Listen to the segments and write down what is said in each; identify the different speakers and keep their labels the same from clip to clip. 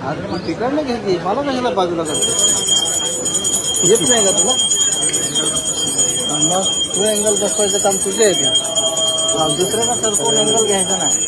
Speaker 1: अरे मग तिकडनं घ्यायची मला कशाला बाजूला करते येत नाही का तुला? मग तू अँगल बसवायचं काम तुझे आहे ते. दुसऱ्या दुसऱ्याला सर कोण अँगल घ्यायचा नाही.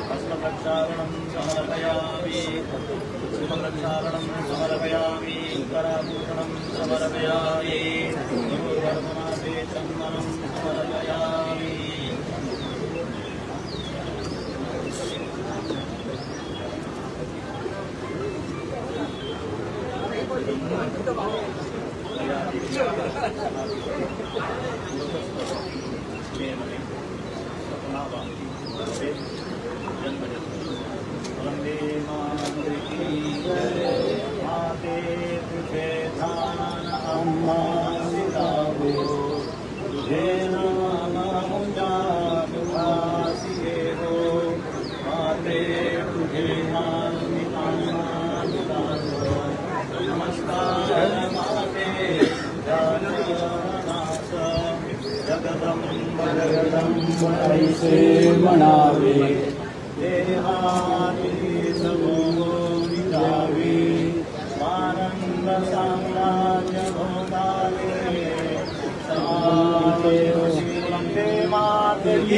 Speaker 2: हस्तप्रक्षालनं समर्पयामि। शुभप्रक्षालनं समर्पयामि। कराभूषणं समर्पयामि। गुरुवर्धनाथे चन्दनं समर्पयामि वंदे मातृकी जगदम्ब जगदम्ब ऐसे मनावे देहाती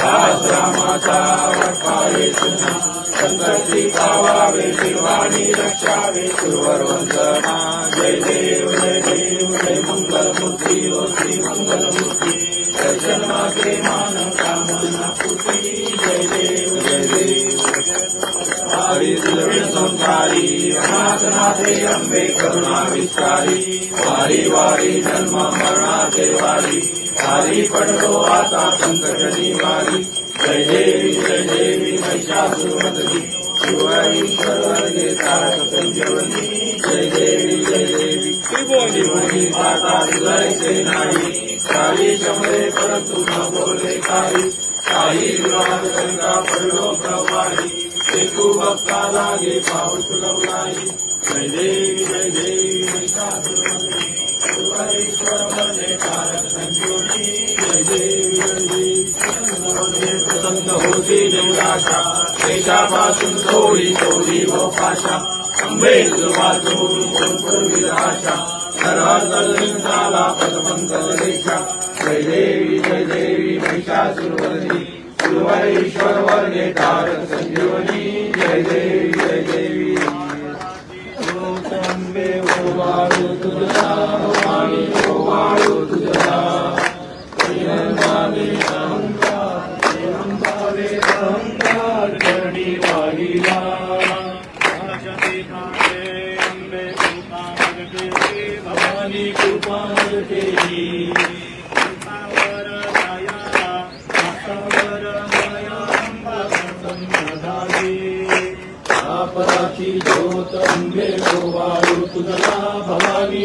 Speaker 3: रामाचा वटकाळे सुना संकटी पावावे शिवानी रक्षावे सुरवंदना जय देव जय देव जय मंगलमूर्ती ओ श्री मंगलमूर्ती दर्शन मागे मान कामना पुती जय देव जय देव हरी सुलभे संसारी अनाथनाथे अंबे करुणा विस्तारी वारी वारी जन्म मरणा देवारी वारी हरी पडलो आता संकट निवारी जय देवी जय देवी महिषासुरमर्दिनी शिवाईश्वर वर्गे तारक संजीवनी जय देवी जय देवी त्रिभुवनी माता तुझायचे नाही काही शमरे परंतु न बोले काही काही विवाद शंका पडलो प्रवाही एकू भक्ता लागे पाऊस तुलवलाई जय देवी जय देवी शास्त्रमती सर्वेश्वरमध्ये कारक व पाशा अंबेजोबाजोविराशा सर्वांतरलिंगाला पदमंगल रेखा जय देवी जय देवी महिषासुरवर्णी सुरवरेश्वर वर्णे कारक संजीवनी కుదలా భవానీ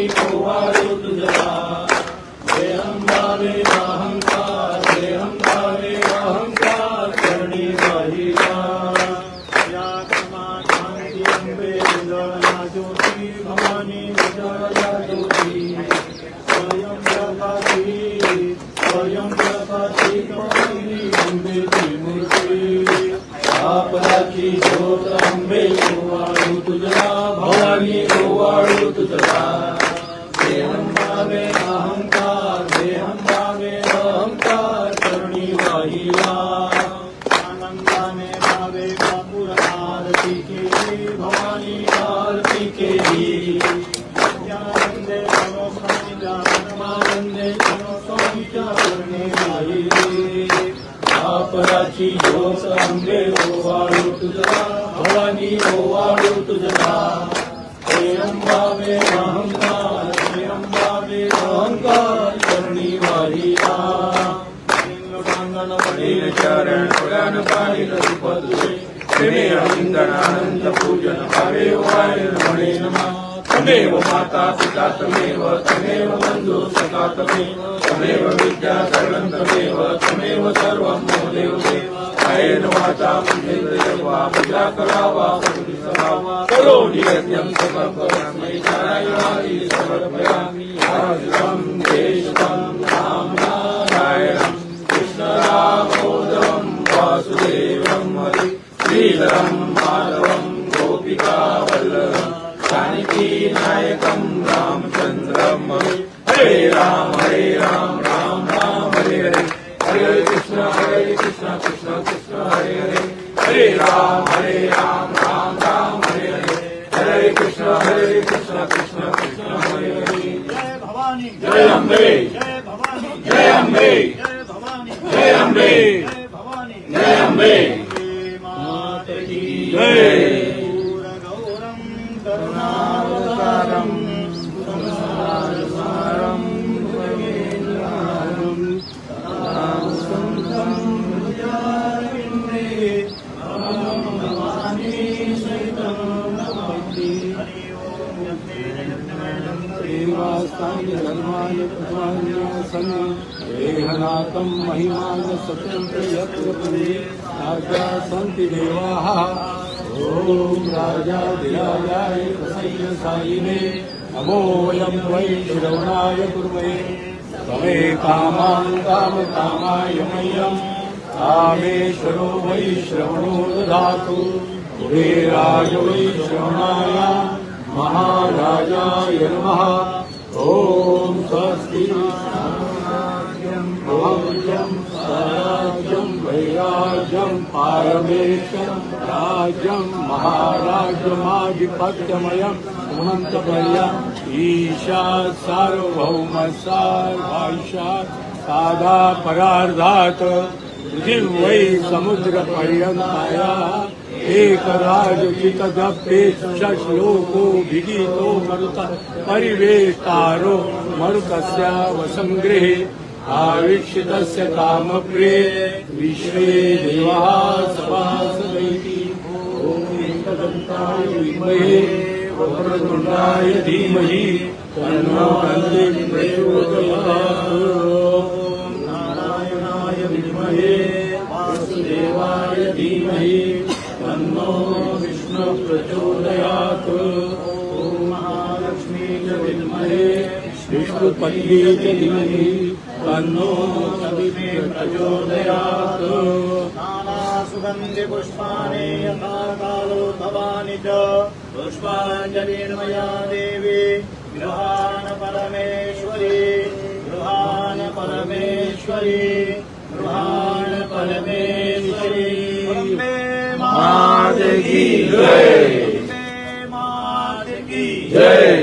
Speaker 3: આપરાચી યોગ અંગે ઓવાળો તુજલા ભવાની ઓવાળો તુજલા હે અંબાવે અહંકાર હે અંબાવે અહંકાર કરણી વારી આ ચરણ अलिंगनानंद पूजन भावे वाय म्हणे नमा। तमेव माता पिता, तमेव तमेव बंधु सखा, तमेव तमेव विद्या सर्वं तमेव तमेव सर्वं मम देव। देव अयेन वाचा पूजा करावा करुणी सभावा समर्पयामि नारायणाय समर्पयामि। हरिं
Speaker 2: भवानी
Speaker 3: जय अम्बे
Speaker 2: जय भवानी
Speaker 3: जय अम्बे
Speaker 2: जय भवानी
Speaker 3: जय अम्बे
Speaker 2: जय भवानी
Speaker 3: जय अम्बे
Speaker 2: जय मात की
Speaker 3: जय
Speaker 2: गौरम करुणावतारम संसारसारम भुजगेन्द्रहारम संतं भुजारविन्दे अहं भवानी सहितं नमामि हरि ओम् यज्ञेन यज्ञमेनं
Speaker 1: देवास्तानि धर्माणि प्रधान्यासन्, देहनाथं महिमान सत्यं यत्र पुरे राजा सन्ति देवाः। ॐ राजाधिराजाय प्रसय्यसायिने नमोऽयं वै श्रवणाय कुर्महे। त्वमे कामां कामकामाय मह्यं, कामेश्वरो वै श्रवणो ददातु कुबेराय वै श्रवणाय महाराजाय नमः। ॐ स्वस्ति। राज्यं वैराज्यं पारमेश्वरं राज्यं महाराज्यमाधिपत्यमयं हेमन्तवर्यम् ईशात् सार्वभौमसार्वाईशात् साधा परार्धात् पृथिवै समुद्रपर्यन्तायाः एकराजचितदप्येश्लोको विगीतो मरुत परिवेष्टारो मरुतस्य वसङ्गृहे आवीक्षितस्य कामप्रिये विश्वे देवाः सभासदैति। एकदन्ताय विद्महे धीमहि धीमहि तन्नो विष्णु प्रचोदयात् ॐ महालक्ष्मी च विद्महे विष्णुपत्नी च धीमहि तन्नो सविते प्रचोदयात्
Speaker 2: नानासुगन्धि पुष्पाणि यथा कालो भवानि च, पुष्पाञ्जलिर्मया देवी, गृहाण परमेश्वरी गृहाण परमेश्वरी गृहाण परमेश्वरी।
Speaker 3: मात की जय
Speaker 2: अम्बे मात की
Speaker 3: जय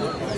Speaker 3: Thank you.